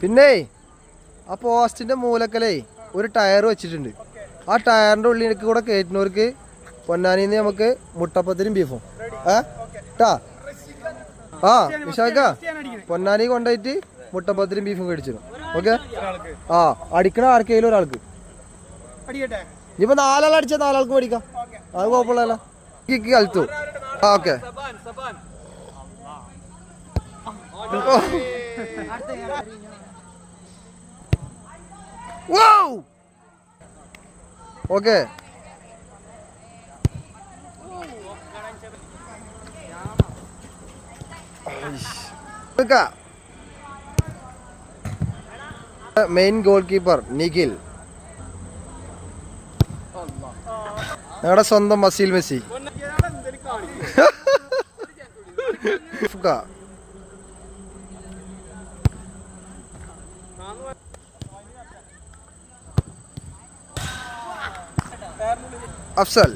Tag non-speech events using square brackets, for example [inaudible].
പിന്നെ ആ പോസ്റ്റിന്റെ മൂലക്കലേ ഒരു ടയർ വെച്ചിട്ടുണ്ട്. ആ ടയറിന്റെ ഉള്ളിലേക്ക് കൂടെ കയറ്റുന്നവർക്ക് പൊന്നാനിന്ന് നമുക്ക് മുട്ടപ്പത്തിനും ബീഫും ഏ? ട്ടാ. ആ വിശാഖ പൊന്നാനി കൊണ്ടുപോയിട്ട് മുട്ടപ്പത്തിനും ബീഫും കഴിച്ചിരുന്നു ഓക്കെ? ആ അടിക്കണ ആർക്കെങ്കിലും ഒരാൾക്ക്. ഇനിയിപ്പോ നാലാൾ അടിച്ചാൽ നാലാൾക്ക് മേടിക്കാം അത് കുഴപ്പമില്ലല്ലോ. കിക്ക് കളിച്ചു ആ okay. Okay main goalkeeper Nikhil ഞങ്ങളുടെ സ്വന്തം മസീൽ മെസ്സി. [laughs] अफसल।